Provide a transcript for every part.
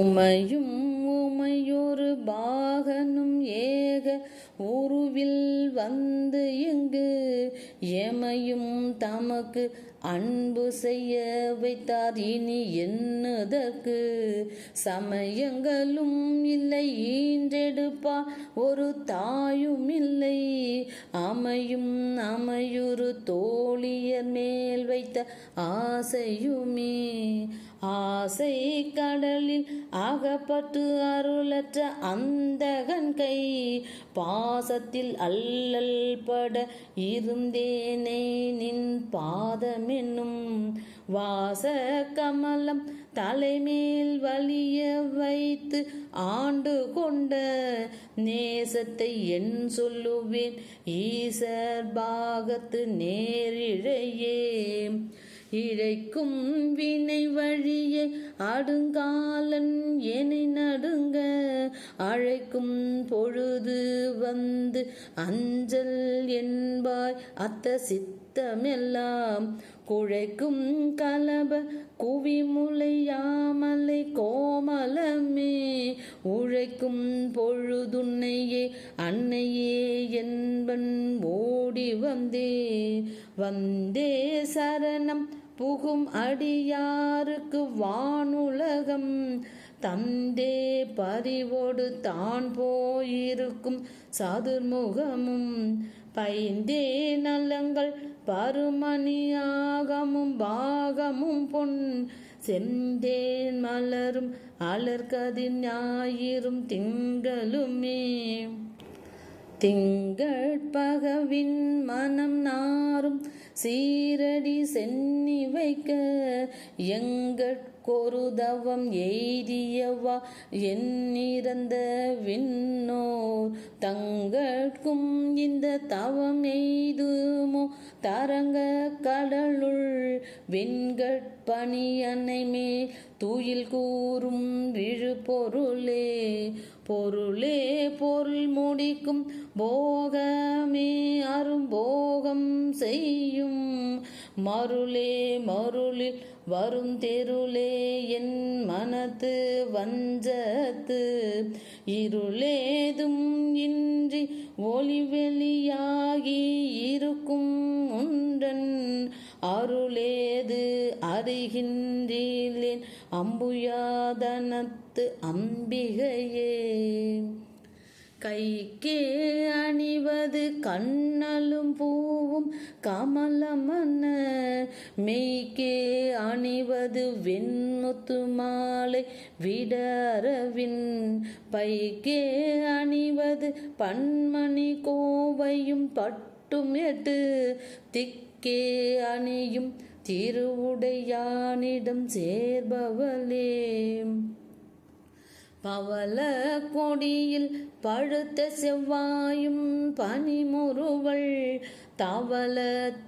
உமையும் உமையொரு பாகனும் ஏக உருவில் வந்து இங்கு எமையும் தமக்கு அன்பு செய்ய வைத்தார். இனி என்னதற்கு? சமயங்களும் இல்லை. ஈன்றெடுப்பார் ஒரு தாயும் இல்லை. அமையும் அமையுறு தோழியர் மேல் வைத்த ஆசையுமே. ஆசை கடலில் அகப்பட்டு அருளற்ற அந்தகன் கை. பாசத்தில் அல்லல் பட இருந்தேனே நின் பாதமென்னும். வாச கமலம் தலைமேல் வலிய வைத்து ஆண்டு கொண்ட நேசத்தை என் சொல்லுவேன். ஈசர் பாகத்து நேரிழையே. இழைக்கும் வினை வழியே ஆடுங்காலன் என்னை நடுங்க அழைக்கும் பொழுது வந்து அஞ்சல் என்பாய் அத்த சித்தமெல்லாம் குழைக்கும் கலப குவிமுலையாமலை கோமலமே உழைக்கும் பொழுதுன்னையே அன்னையே என்பன் ஓடி வந்தே வந்தே சரணம் புகும் அடியாருக்கு வானுலகம். தந்தே பறிவோடு தான் போயிருக்கும் சதுர்முகமும். பைந்தே நலங்கள் பருமணியாகமும் பாகமும் பொன். செந்தேன் மலரும் அலர்கதிர் ஞாயிறும் திங்களுமே. திங்கள் பகவின் மனம் நாரும் சீரடி சென்னி வைக்க எங்கட்கொருதவம் எய்தியவா? என்னிறந்த விண்ணோர் தங்கட்கும் இந்த தவம் எய்துமோ? தரங்க கடலுள் வெண்கட்பணி அன்னைமே தூயில் கூறும் விழு பொருளே பொருளே பொருள் முடிக்கும் போக மருளே மருளில் வரும் தெருளே என் மனத்து வஞ்சத்து. இருளேதும் இன்றி ஒளி வெளியாகி இருக்கும் உண்டன் அருளேது அறிகின்றேன் அம்புயாதனத்து அம்பிகையே. கைக்கே அணிவது கண்ணலும் பூவும் கமலமன்ன. மெய்க்கே அணிவது வெண்முத்து மாலை விடரவின். பைக்கே அணிவது பன்மணி கோவையும் பட்டும் எட்டு. திக்கே அணியும் திருவுடையானிடம் சேர்பவளே. பவள கொடியில் பழுத்த செவ்வாயும் பனிமுறுவள் தவள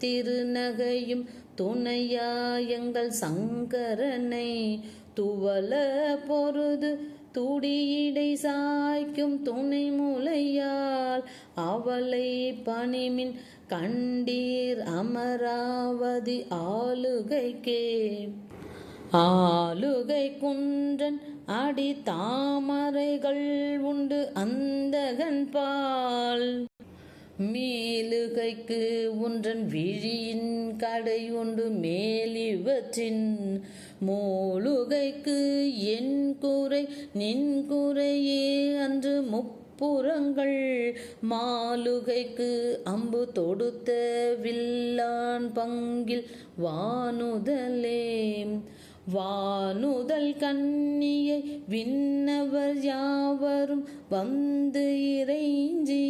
திருநகையும் துணையாயங்கள் சங்கரனை. துவல பொருது துடியிடை சாய்க்கும் துணை முலையால் அவளை பணிமின் கண்டீர் அமராவதி ஆளுகைக்கே. ஆளுகை குன்றன் அடி தாமரைகள் உண்டு அந்தகன் பால். மேலுகைக்கு ஒன்றன் விழியின் கடை உண்டு மேலிவற்றின். மூலுகைக்கு என் குறை நின் குறையே அன்று முப்புறங்கள். மாலுகைக்கு அம்பு தொடுத்த வில்லான் பங்கில் வானுதலே. வானுதல் கண்ணியை விண்ணவர் யாவரும் வந்து இறைஞ்சி.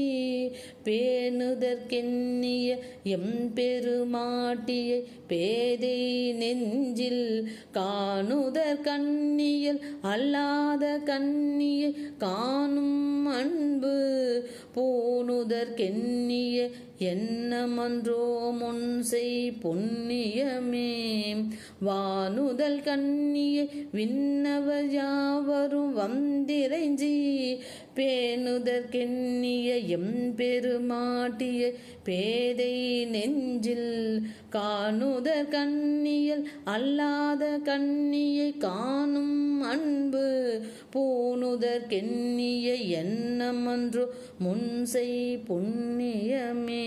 பேணுதற்கெண்ணிய எம் பெருமாட்டியை பேதை நெஞ்சில் காணுதற் கண்ணியல் அல்லாத கண்ணியை காணும் அன்பு. போனுதற்கெண்ணிய என்னமன்றோ முன் செய் பொன்னியமே வானுதல் கண்ணியை விண்ணவர் யாவரும் வந்திரைஞ்சி பேணுதற்கெண்ணிய எம் பெருமாட்டிய பேதை நெஞ்சில் காணுதற் கண்ணியல். அல்லாத கண்ணியை காணும் அன்பு காணுதற்கெண்ணிய எண்ணமன்றோ முன்செய் புண்ணியமே.